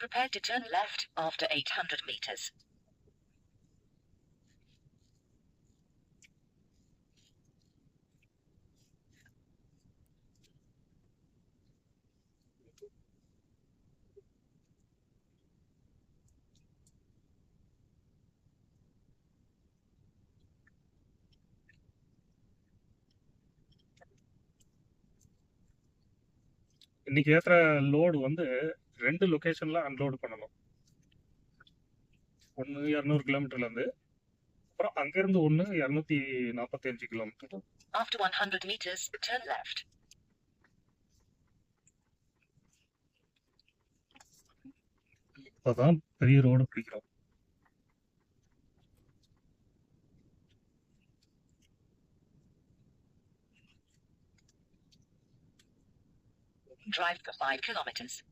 Prepare to turn left after 800 meters. இன்னைக்கு ஏத்துற load வந்து ரெண்டு லொகேஷன்ல அன்லோடு பண்ணணும் ஒன்று இரநூறு கிலோமீட்டர்ல இருந்து அப்புறம் அங்கிருந்து ஒன்று இரநூத்தி நாற்பத்தஞ்சு kilometre After 100 meters, turn left. இப்போதான் பெரிய ரோடு பிடிக்கிறோம் Drive for 5 kilometers.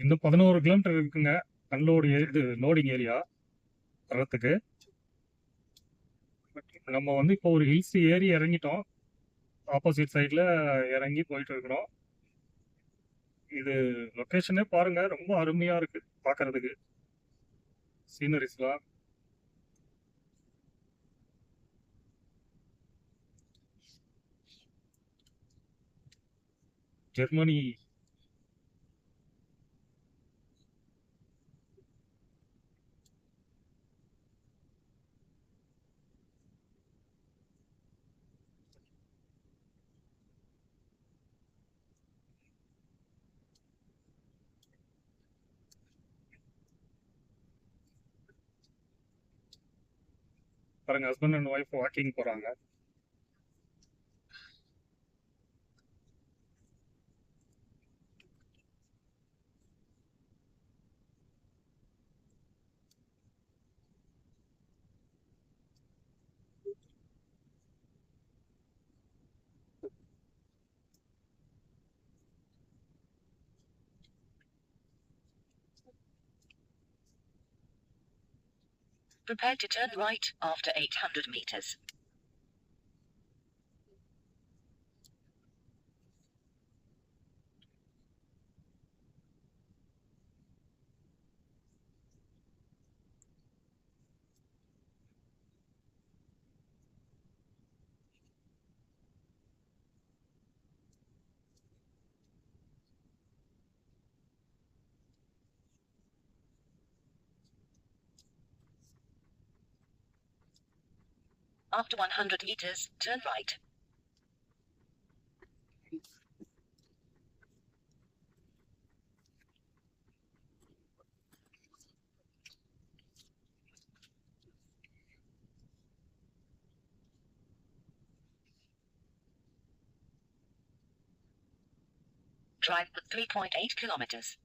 இன்னும் பதினோரு கிலோமீட்டர் இருக்குங்க அன்லோடு இது லோடிங் ஏரியா வர்றதுக்கு. நம்ம வந்து இப்போ ஒரு ஹில்ஸ் ஏறி இறங்கிட்டோம். ஆப்போசிட் சைடில் இறங்கி போயிட்டு இருக்கிறோம். இது லொக்கேஷனே பாருங்க ரொம்ப அருமையா இருக்கு பார்க்கறதுக்கு சீனரிஸ்லாம் ஜெர்மனி பாருங்க ஹஸ்பண்ட் அண்ட் ஒய்ஃப் வாக்கிங் போறாங்க. Prepare to turn right after 800 meters. After 100 meters, turn right. Drive for 3.8 kilometers.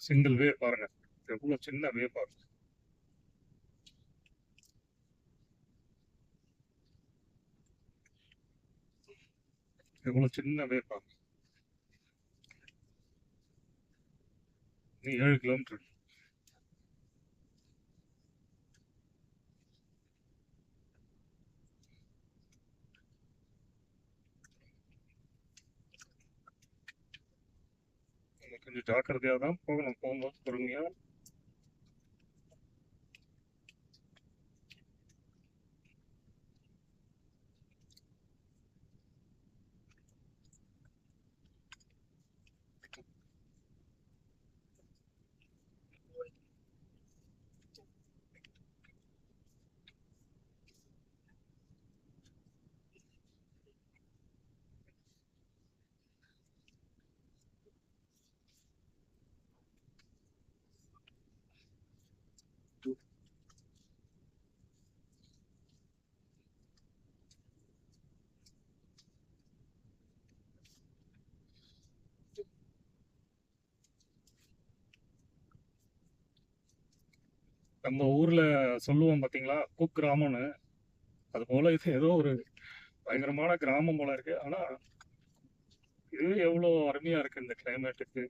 Single way பாருங்க எவ்வளவு சின்ன வே பாருங்க எவ்வளவு சின்ன வேப்பாங்க ஏழு கிலோமீட்டர் கொஞ்சம் ஜாக்கிரதையாக தான் போகணும். போகும்போது பொறுமையாக நம்ம ஊர்ல சொல்லுவோம் பாத்தீங்களா? குக் கிராமம்னு. அது போல இது ஏதோ ஒரு பயங்கரமான கிராமம் போல இருக்கு. ஆனா இது எவ்வளவு அருமையா இருக்கு இந்த கிளைமேட்டுக்கு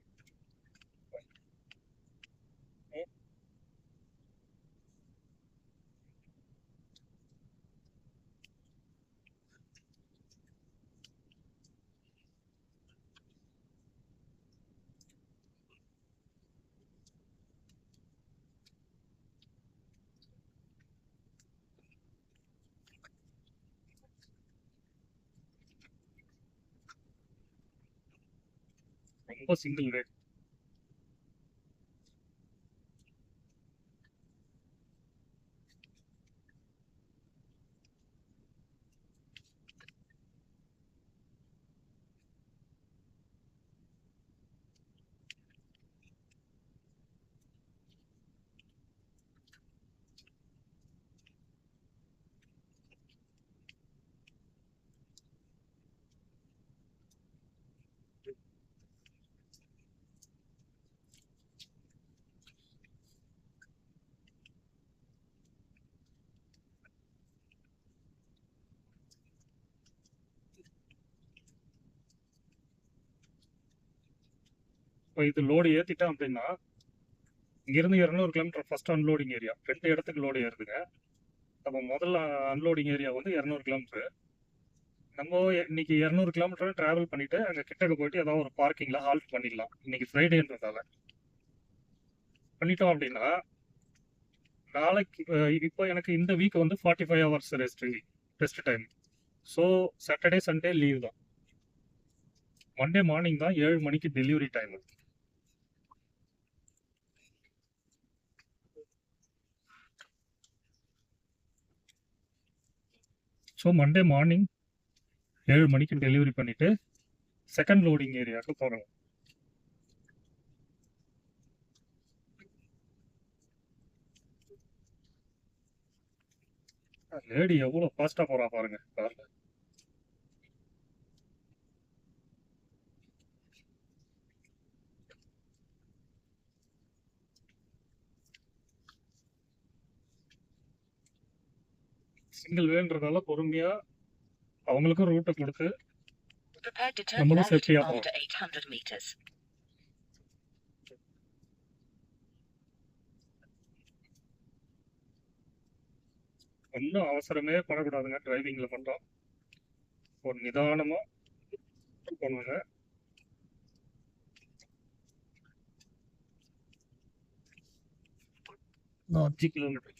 ரொம்ப சிங்கிள் வே இப்போ இது லோடு ஏற்றிட்டேன் அப்படின்னா இங்கிருந்து இரநூறு கிலோமீட்டர் ஃபஸ்ட் அன்லோடிங் ஏரியா ரெண்டு இடத்துக்கு லோடு ஏறுதுங்க. நம்ம முதல்ல அன்லோடிங் ஏரியா வந்து இரநூறு கிலோமீட்ரு நம்ம இன்னைக்கு இரநூறு கிலோமீட்டர் ட்ராவல் பண்ணிட்டு அங்கே கிட்டக்க போயிட்டு ஏதாவது ஒரு பார்க்கிங்கில் ஹால்ட் பண்ணிடலாம். இன்னைக்கு ஃப்ரைடேன்றதால பண்ணிட்டோம் அப்படின்னா நாளைக்கு இப்போ எனக்கு இந்த வீக் வந்து forty five hours rest rest time so Saturday Sunday leave தான். மண்டே மார்னிங் தான் ஏழு மணிக்கு delivery time so Monday morning ஏழு மணிக்கு டெலிவரி பண்ணிவிட்டு செகண்ட் லோடிங் ஏரியாவுக்கு போகிறோம் லேடி எவ்வளோ ஃபாஸ்ட்டாக போகிறா பாருங்கள் காரில். சிங்கிள் வேன்றதால பொறுமையா அவங்களுக்கும் ரூட்டை கொடுத்து நம்மளும் சேஃப்டியா போகணும் after 800 meters. ஒன்றும் அவசரமே பண்ணக்கூடாதுங்க டிரைவிங்ல பண்றோம். ஒரு நிதானமா பண்ணுவாங்க அஞ்சு kilometre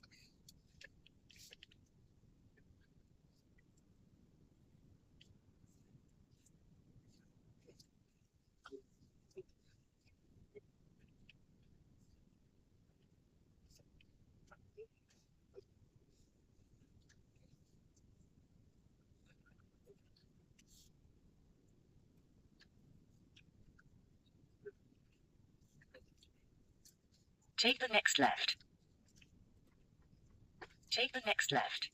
Take the next left. Take the next left.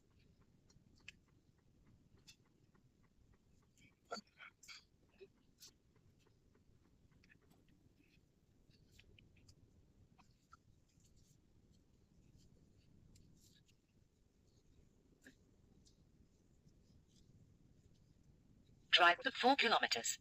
Drive for 4 kilometers.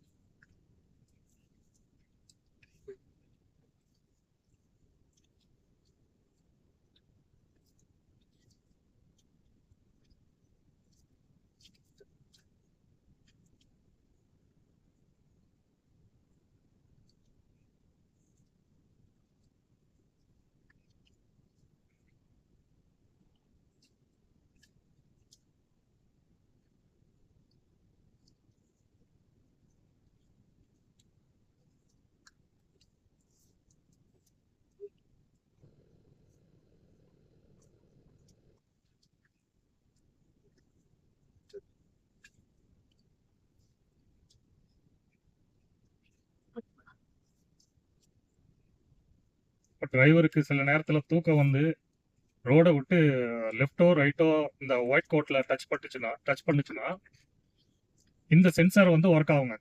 இப்போ டிரைவருக்கு சில நேரத்தில் தூக்கம் வந்து ரோடை விட்டு லெஃப்டோ ரைட்டோ இந்த ஒயிட் கோட்டில் டச் பட்டுச்சுன்னா டச் பண்ணுச்சுன்னா இந்த சென்சார் வந்து ஒர்க் ஆகுங்க.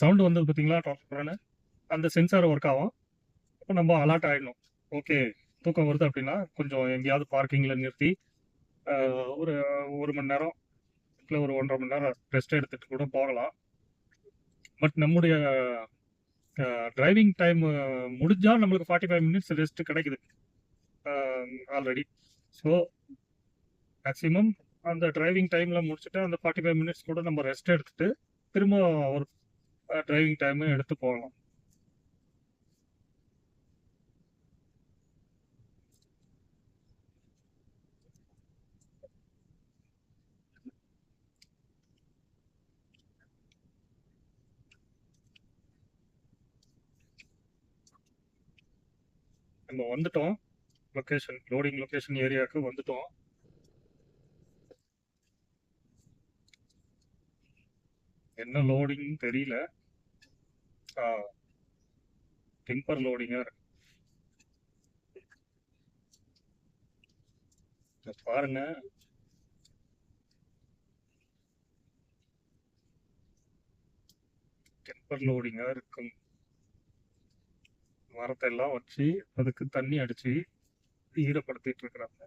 சவுண்டு வந்து பார்த்தீங்களா டாக்டர்னு அந்த சென்சார் ஒர்க் ஆகும். அப்போ நம்ம அலர்ட் ஆகிடணும் ஓகே தூக்கம் வருது அப்படின்னா கொஞ்சம் எங்கேயாவது பார்க்கிங்கில் நிறுத்தி ஒரு ஒரு மணி நேரம் இல்லை ஒரு ஒன்றரை மணி நேரம் ரெஸ்ட் எடுத்துகிட்டு கூட போகலாம். பட் நம்முடைய டிரைவிங் டைம் முடிஞ்சால் நம்மளுக்கு ஃபார்ட்டி ஃபைவ் மினிட்ஸ் ரெஸ்ட் கிடைக்குது ஆல்ரெடி ஸோ மேக்ஸிமம் அந்த டிரைவிங் டைமில் முடிச்சுட்டு அந்த ஃபார்ட்டி ஃபைவ் மினிட்ஸ் கூட நம்ம ரெஸ்ட் எடுத்துகிட்டு திரும்ப ஒரு டிரைவிங் டைமு எடுத்து போகலாம். நம்ம வந்துட்டோம். லொக்கேஷன் லோடிங் லொக்கேஷன் ஏரியாவுக்கு வந்துட்டோம். என்ன லோடிங் தெரியல. டிம்பர் லோடிங்கா பாருங்க. டிம்பர் லோடிங்கா இருக்கும். மரத்தை எல்லாம் வச்சு அதுக்கு தண்ணி அடிச்சு ஈரப்படுத்திட்டு இருக்கிறாங்க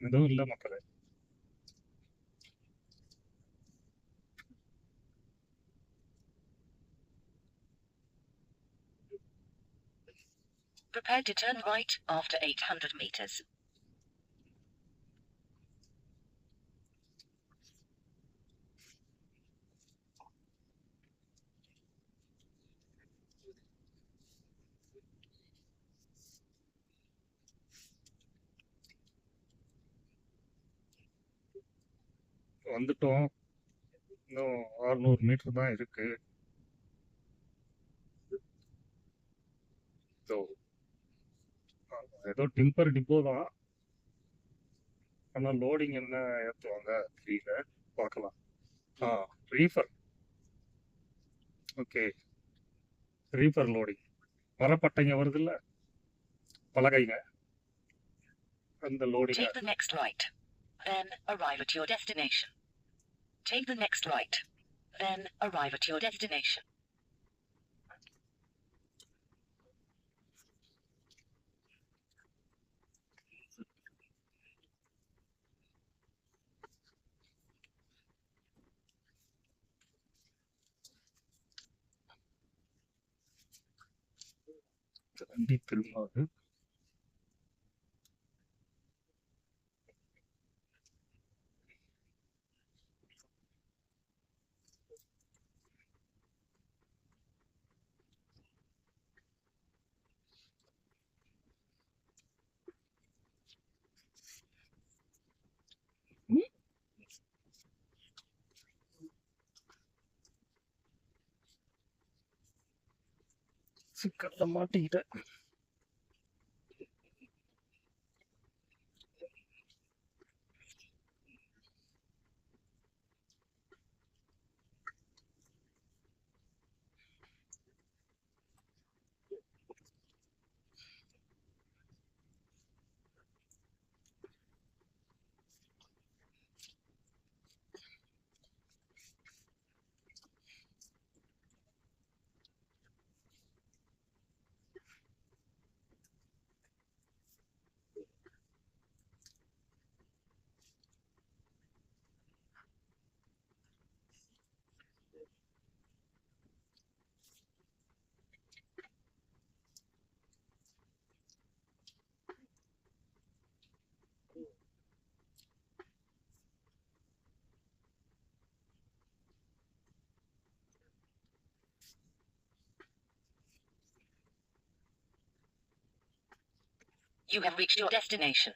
எதுவும் இல்லை மக்களே Prepare to turn right after 800 meters. வந்துட்டோம். இன்னும் அறுநூறு மீட்டர் தான் இருக்கு. So, ஏதோ டிம்பர் டிப்போ தான். ஆனால் லோடிங் என்ன ஏற்றுவாங்க தெரியல பார்க்கலாம் ஆ ரீஃபர் ஓகே ரீஃபர் லோடிங் மரப்பட்டைங்க வருது இல்லை பலகைங்க. அந்த loading Take the next right. Then arrive at your destination. Take the next right. Then arrive at your destination. சிக்கல்ல மாட்டிக்கிட்டேன். You have reached your destination.